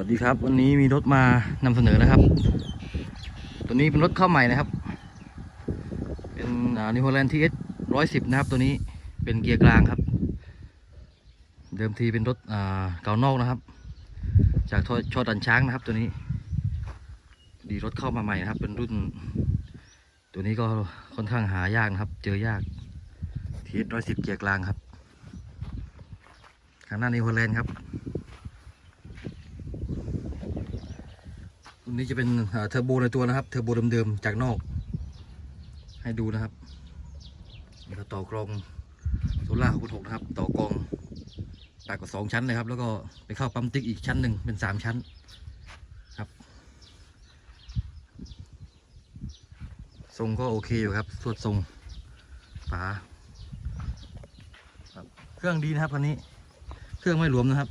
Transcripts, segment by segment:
วัสดีครับ วันนี้มีรถมานำเสนอนะครับ ตัวนี้เป็นรถเข้าใหม่นะครับ เป็นนิวโฮแลนด์ทีเอสร้อยสิบนะครับตัวนี้เป็นเกียร์กลางครับ เดิมทีเป็นรถเก่านอกนะครับ จากชอดันช้างนะครับ ตัวนี้ ดีรถเข้ามาใหม่นะครับ เป็นรุ่น ตัวนี้ก็ค่อนข้างหายากนะครับ เจอยากทีเอสร้อยสิบเกียร์กลางครับข้างหน้านิวโฮแลนด์ครับ นนี้จะเป็นเทอร์โบในตัวนะครับ เทอร์โบเดิมๆจากนอก ให้ดูนะครับแล้วก็ต่อกรองโซล่าหกหกนะครับ ต่อกรองแปดกว่าสองชั้นเลยครับ แล้วก็ไปเข้าปั๊มติ๊กอีกชั้นหนึ่งเป็นสามชั้นครับทรงก็โอเคอยู่ครับสวดทรงฝาครับเครื่องดีนะครับคันนี้ เครื่องไม่หลวมนะครับ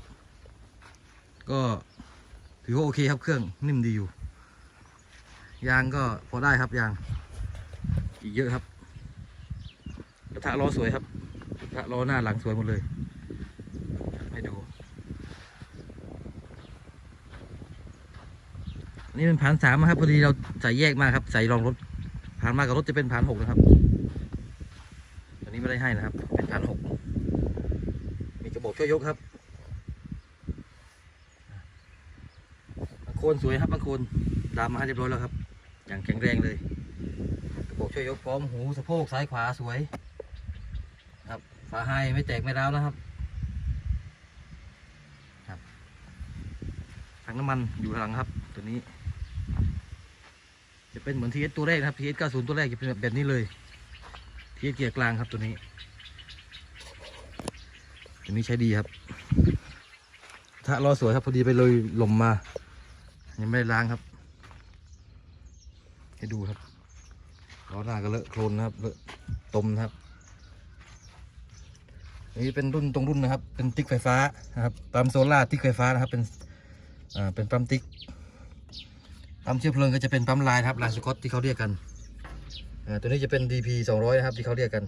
ก็ ถือว่าโอเคครับเครื่องนิ่มดีอยู่ ยางก็พอได้ครับยาง อีกเยอะครับกระทะล้อสวยครับกระทะล้อหน้าหลังสวยหมดเลย ให้ดูอันนี่เป็นผ่านสามครับพอดีเราใส่แยกมาครับใส่รองรถผ่านมากับรถจะเป็นผ่านหกนะครับอันนี้ไม่ได้ให้นะครับ เป็นผ่านหกมีกระบอกช่วยยกครับ บางโคนสวยครับบางคนดามมาให้เรียบร้อยแล้วครับ อย่างแข็งแรงเลยกระบอกช่วยยกพร้อมหูสะโพกซ้ายขวาสวย ครับฝาไฮไม่แตกไม่ร้าวนะครับครับถังน้ำมันอยู่หลังครับ ตัวนี้ จะเป็นเหมือนทีเอสตัวแรกนะครับทีเอสเก้าศูนย์ตัวแรกจะเป็นแบบนี้เลยทีเอสเกียร์กลางครับตัวนี้ ตัวนี้ใช้ดีครับถ้าล้อสวยครับพอดีไปเลยลมมา ยังไม่ได้ล้างครับ ให้ดูครับล้อหน้าก็เลอะโคลนนะครับเลอะตมนะครับอันนี้เป็นรุ่นตรงรุ่นนะครับ เป็นติ๊กไฟฟ้านะครับปั๊มโซล่าติ๊กไฟฟ้านะครับ เป็นอ่าเป็นปั๊มติ๊กปั๊มเชื้อเพลิงก็จะเป็นปั๊มลายครับลายสกอตที่เขาเรียกกันอ่าตัวนี้จะเป็น DP 200 นะครับที่เขาเรียกกัน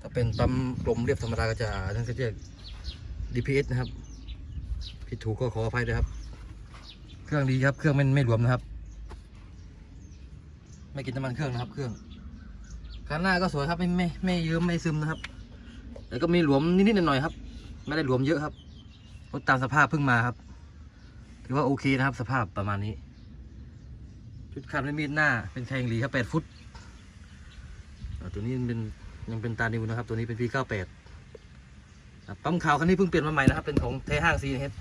ถ้าเป็นปั๊มกลมเรียบธรรมดาก็จะอันนั่นก็เรียก DPS นะครับผิดถูกก็ขออภัยด้วยครับ เครื่องดีครับ เครื่องไม่ไม่รวมนะครับ ไม่กินน้ำมันเครื่องนะครับ เครื่องคันหน้าก็สวยครับไม่ไม่ไม่ยิ้มไม่ซึมนะครับแต่ก็มีหลวมนิดๆหน่อยๆครับ ไม่ได้หลวมเยอะครับรถตามสภาพเพิ่งมาครับถือว่าโอเคนะครับ สภาพประมาณนี้ ชุดคันไม่มีดหน้า เป็นแทงหลีครับแปดฟุตตัวนี้เป็นยังเป็นตานิวนะครับ ตัวนี้เป็น P98 ครับปั๊ ปั้มขาวคันนี้เพิ่งเปลี่ยนมาใหม่นะครับ เป็นของเทห้างซีเฮด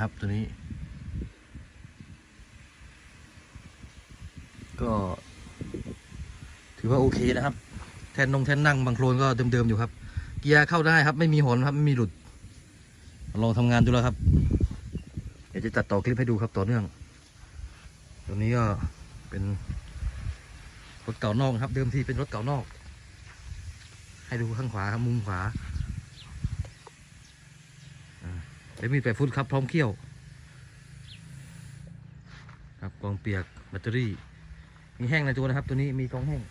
ครับตัวนี้ ก็ ถือว่าโอเคนะครับ แทนนงแทนนั่งบางโคลนก็เดิมๆอยู่ครับ เกียร์เข้าได้ครับ ไม่มีหอนครับ ไม่มีหลุด ลองทำงานดูแล้วครับ เดี๋ยวจะตัดต่อคลิปให้ดูครับต่อเนื่อง ตัวนี้ก็เป็นรถเก่านอกครับ เดิมทีเป็นรถเก่านอก ให้ดูข้างขวาครับมุมขวาเดี๋ยวมีแปดฟุตครับพร้อมเขี้ยว ครับกองเปียกแบตเตอรี่ มีแห้งในตัวนะครับ ตัวนี้มีกองแห้ง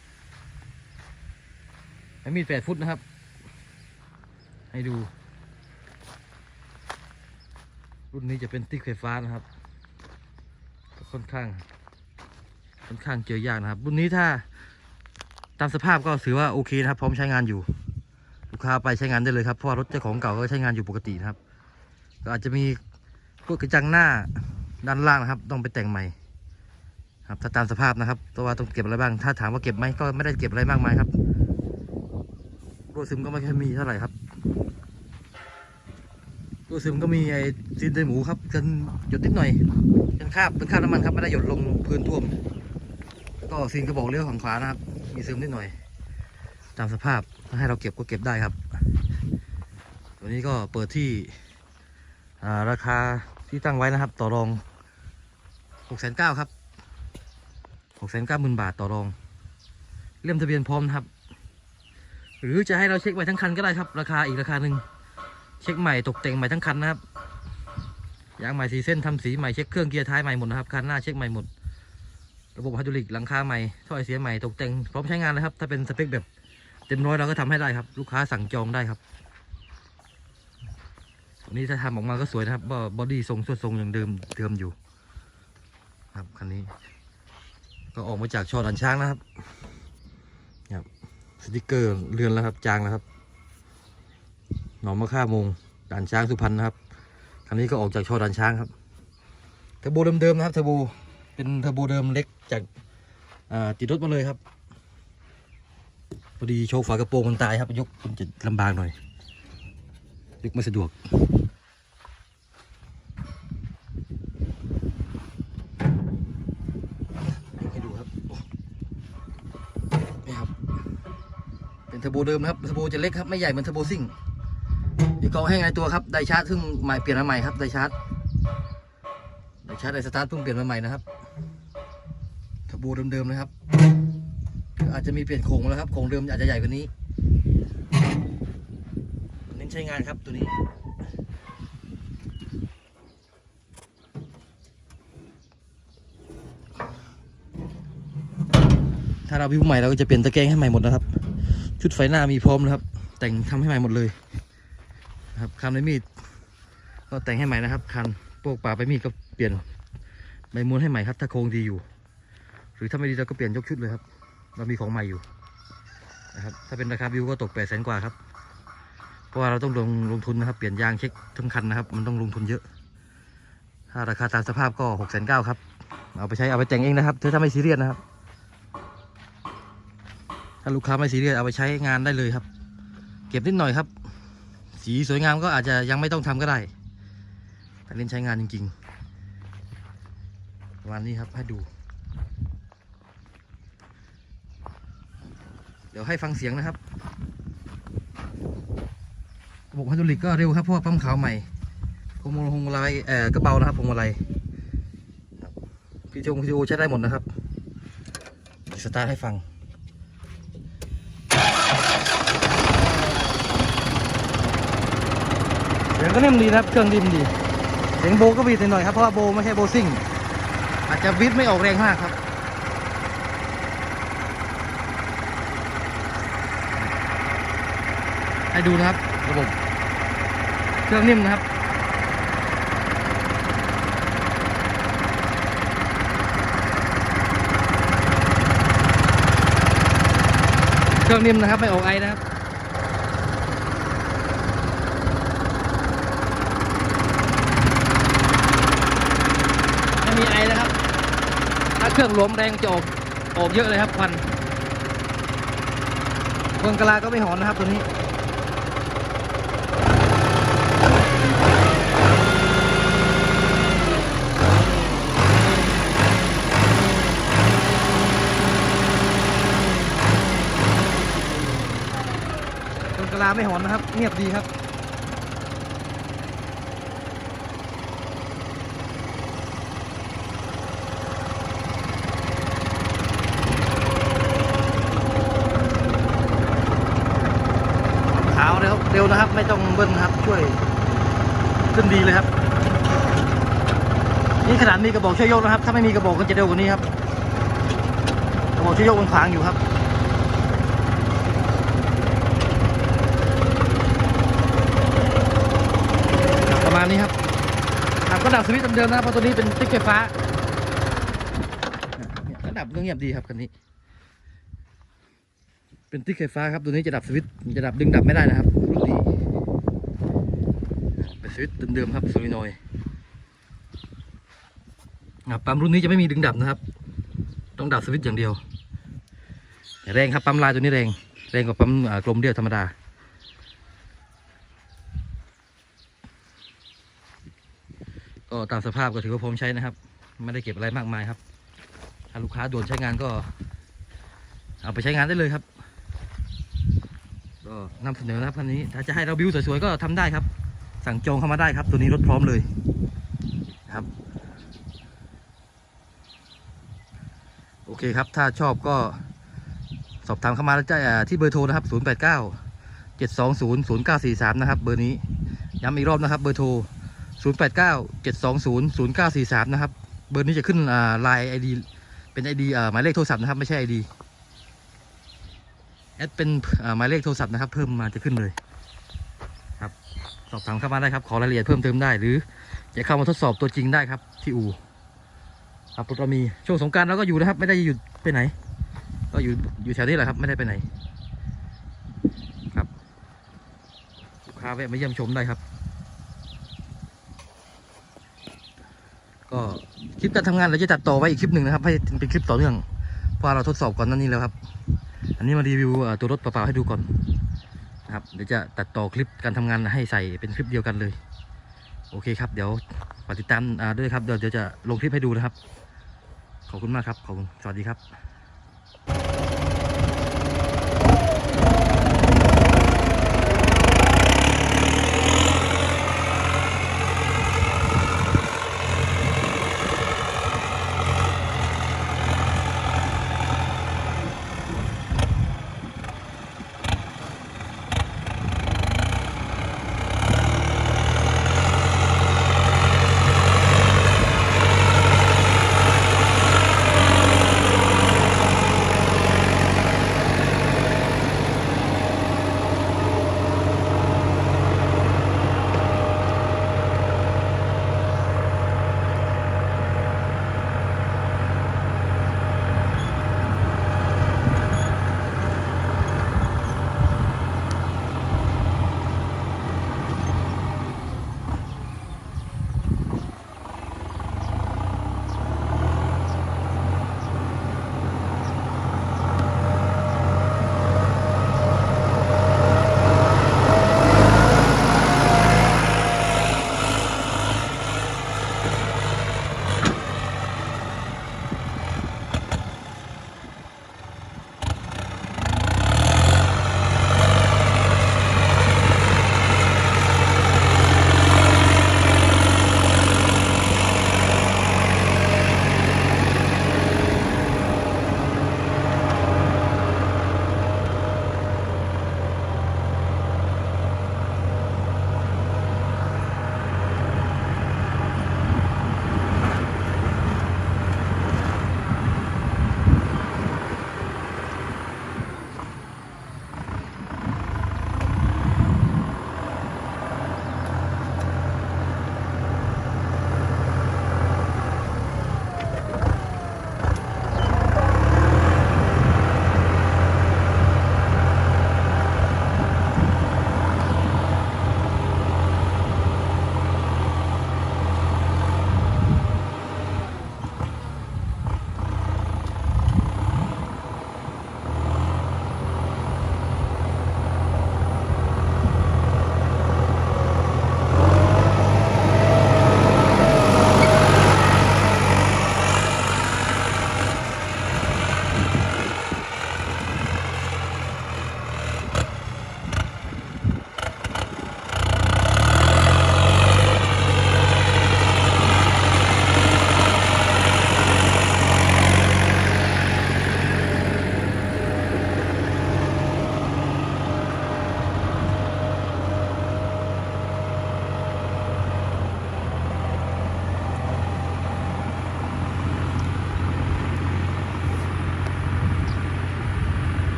แล้วมีแปดฟุตนะครับ ให้ดู รุ่นนี้จะเป็นติ๊กไฟฟ้านะครับค่อนข้างค่อนข้างเจอยากนะครับ รุ่นนี้ถ้า ตามสภาพก็ถือว่าโอเคนะครับ พร้อมใช้งานอยู่ ลูกค้าไปใช้งานได้เลยครับเพราะรถเจ้าของเก่าก็ใช้งานอยู่ปกตินะครับ ก็อาจจะมีพวกกระจังหน้าด้านล่างนะครับ ต้องไปแต่งใหม่ ครับถ้าตามสภาพนะครับตัวว่าต้องเก็บอะไรบ้าง ถ้าถามว่าเก็บไหมก็ไม่ได้เก็บอะไรมากมายครับรั่วซึมก็ไม่ค่อยมีเท่าไหร่ครับรั่วซึมก็มีไอ้ซีนเดหมูครับกันหยดนิดหน่อยเป็นคาบเป็นคาบน้ำมันครับไม่ได้หยดลงพื้นท่วม ก็ซีนกระบอกเลี้ยวฝั่งขวานะครับ มีซึมนิดหน่อย ตามสภาพถ้าให้เราเก็บก็เก็บได้ครับ ตัวนี้ก็เปิดที่าราคาที่ตั้งไว้นะครับ ต่อรองหกแสนเก้าครับหกแสนเก้าหมื่นบาทต่อรอง เล่มทะเบียนพร้อมนะครับ หรือจะให้เราเช็คใหม่ทั้งคันก็ได้ครับ ราคาอีกราคาหนึ่งเช็คใหม่ตกแต่งใหม่ทั้งคันนะครับยางใหม่สีเส้นทำสีใหม่เช็คเครื่องเกียร์ท้ายใหม่หมดนะครับคันหน้าเช็คใหม่หมด ระบบไฮดรอลิกหลังคาใหม่ท่อไอเสียใหม่ตกแต่งพร้อมใช้งานเลยครับ ถ้าเป็นสเปคแบบเต็มร้อยเราก็ทำให้ได้ครับ ลูกค้าสั่งจองได้ครับวันนี้ถ้าทำออกมาก็สวยนะครับบอดี้ทรงส่วนทรงอย่างเดิมเดิมอยู่ ครับคันนี้ ก็ออกมาจากชอดันช้างนะครับครับสติกเกอร์เรือนแล้วครับ จางแล้วครับหนองมะค่ามงด่านช้างสุพรรณนะครับคันนี้ก็ออกจากชอด่านช้างครับเทอร์โบเดิมๆนะครับเทอร์โบเป็นเทอร์โบเดิมเล็ก จากติดรถมาเลยครับพอดีโชว์ฝากระโปรงมันตายครับ ยกมันจะลำบากหน่อย ยกไม่สะดวกให้ดูครับนี่ครับ เป็นเทอร์โบเดิมนะครับเทอร์โบจะเล็กครับ ไม่ใหญ่เหมือนเทอร์โบซิ่งอีกกองให้ไงตัวครับไดชาร์จซึ่งใหม่เปลี่ยนมาใหม่ครับไดชาร์จไดชาร์จไดสตาร์ทเพิ่งเปลี่ยนมาใหม่นะครับ โบเดิมๆนะครับ อาจจะมีเปลี่ยนโครงแล้วครับโครงเดิมอาจจะใหญ่กว่านี้เน้นใช้งานครับตัวนี้ถ้าเราวิวใหม่เราก็จะเปลี่ยนตะแกรงให้ใหม่หมดนะครับ ชุดไฟหน้ามีพร้อมนะครับ แต่งทำให้ใหม่หมดเลยครับคันใบมีดก็แต่งให้ใหม่นะครับ คันโปกป่าใบมีดก็เปลี่ยนใบม้วนให้ใหม่ครับ ถ้าโครงดีอยู่ หรือถ้าไม่ดีเราก็เปลี่ยนยกชุดเลยครับ เรามีของใหม่อยู่นะครับถ้าเป็นราคาวิวก็ตกแปดแสนกว่าครับ เพราะว่าเราต้องลงลงทุนนะครับ เปลี่ยนยางเช็คทั้งคันนะครับ มันต้องลงทุนเยอะ ถ้าราคาตามสภาพก็หกแสนเก้าครับ เอาไปใช้เอาไปแต่งเองนะครับถ้าไม่ซีเรียสนะครับ ถ้าลูกค้าไม่ซีเรียสเอาไปใช้งานได้เลยครับ เก็บนิดหน่อยครับ สีสวยงามก็อาจจะยังไม่ต้องทำก็ได้แต่เล่นใช้งานจริงๆประมาณนี้ครับให้ดู ดี๋ยวให้ฟังเสียงนะครับระบบไฮดรอลิกก็เร็วครับเพราะว่าปั๊มขาวใหม่พวงมาลัยพวงมาลัยเอ่อกระเป๋านะครับพวงมาลัยครับพีจงพี่โอใช้ได้หมดนะครับสตาร์ทให้ฟังเสียงก็นิ่มดีนะครับเครื่องดิมดีเสียงโบก็บีดหน่อยครับเพราะว่าโบไม่ใช่โบซิ่งอาจจะบีดไม่ออกแรงมากครับ ให้ดูนะครับระบบเครื่องนิ่มนะครับเครื่องนิ่มนะครับไม่ออกไอนะครับไม่มีไอนะครับ ถ้าเครื่องลวมแรงจะออกออกเยอะเลยครับควันเมืองกะลาก็ไม่หอนนะครับตัวนี้ เมืองกะลา ไม่หอนนะครับ เงียบดีครับขาวเร็วเร็วนะครับ ไม่ต้องเบิ้ลครับ ช่วยขึ้นดีเลยครับนี่ขนาดมีกระบอกช่วยยกนะครับ ถ้าไม่มีกระบอกก็จะเร็วกว่านี้ครับกระบอกช่วยยกมันขวางอยู่ครับ ประมา ณนี้ครับครับก็ดับสวิตช์เดิมนะเพราะตัวนี้เป็นติ๊กไฟฟ้าก็ดับเงียบดีครับคันนี้ เป็นติ๊กไฟฟ้าครับตัวนี้จะดับสวิตช์จะดับดึงดับไม่ได้นะครับรุ่นนี้เป็นสวิตช์เดิมๆครับโซลินย์ปั๊มรุ่นนี้จะไม่มีดึงดับนะครับ ต้องดับสวิตช์อย่างเดียวแรงครับปั๊มลายตัวนี้แรงแรงกว่าปั๊มกลมเดียวธรรมดา ก็ตามสภาพก็ถือว่าพร้อมใช้นะครับ ไม่ได้เก็บอะไรมากมายครับ ถ้าลูกค้าด่วนใช้งานก็ เอาไปใช้งานได้เลยครับ ก็นำเสนอนะครับคันนี้ ถ้าจะให้เราบิวสวยๆก็ทำได้ครับ สั่งจองเข้ามาได้ครับ ตัวนี้รถพร้อมเลยครับโอเคครับ ถ้าชอบก็สอบถามเข้ามาแล้ที่เบอร์โทรนะครับ 089 720 0943 นะครับ เบอร์นี้ ย้ำอีกรอบนะครับ เบอร์โทร 089 720 0943 นะครับ เบอร์นี้จะขึ้นไลน์ไอดีเป็นไอดีหมายเลขโทรศัพท์นะครับ ไม่ใช่ไอดีแอดเป็นหมายเลขโทรศัพท์นะครับ เพิ่มมาจะขึ้นเลยครับ สอบถามเข้ามาได้ครับ ขอรายละเอียดเพิ่มเติมได้หรือจะเข้ามาทดสอบตัวจริงได้ครับ ที่อู่ครับเรามีช่วงสงกรารเราก็อยู่นะครับ ไม่ได้หยุดไปไหน ก็อยู่อยู่แถวนี้แหละครับ ไม่ได้ไปไหน ครับลูกค้าแวะมาเยี่ยมชมได้ครับ ก็ค ลิปการทำงานเราจะตัดต่อไว้อีกคลิปหนึ่งนะครับให้เป็นคลิปต่อเนื่องเพราะเราทดสอบก่อนนั่นนี่แล้วครับ อันนี้มารีวิวตัวรถเปล่าๆให้ดูก่อนนะครับเดี๋ยวจะตัดต่อคลิปการทำงานให้ใส่เป็นคลิปเดียวกันเลย โอเคครับ เดี๋ยวฝากติดตามด้วยครับเดี๋ยวเดี๋ยวจะลงคลิปให้ดูนะครับ ขอบคุณมากครับขอบคุณสวัสดีครับ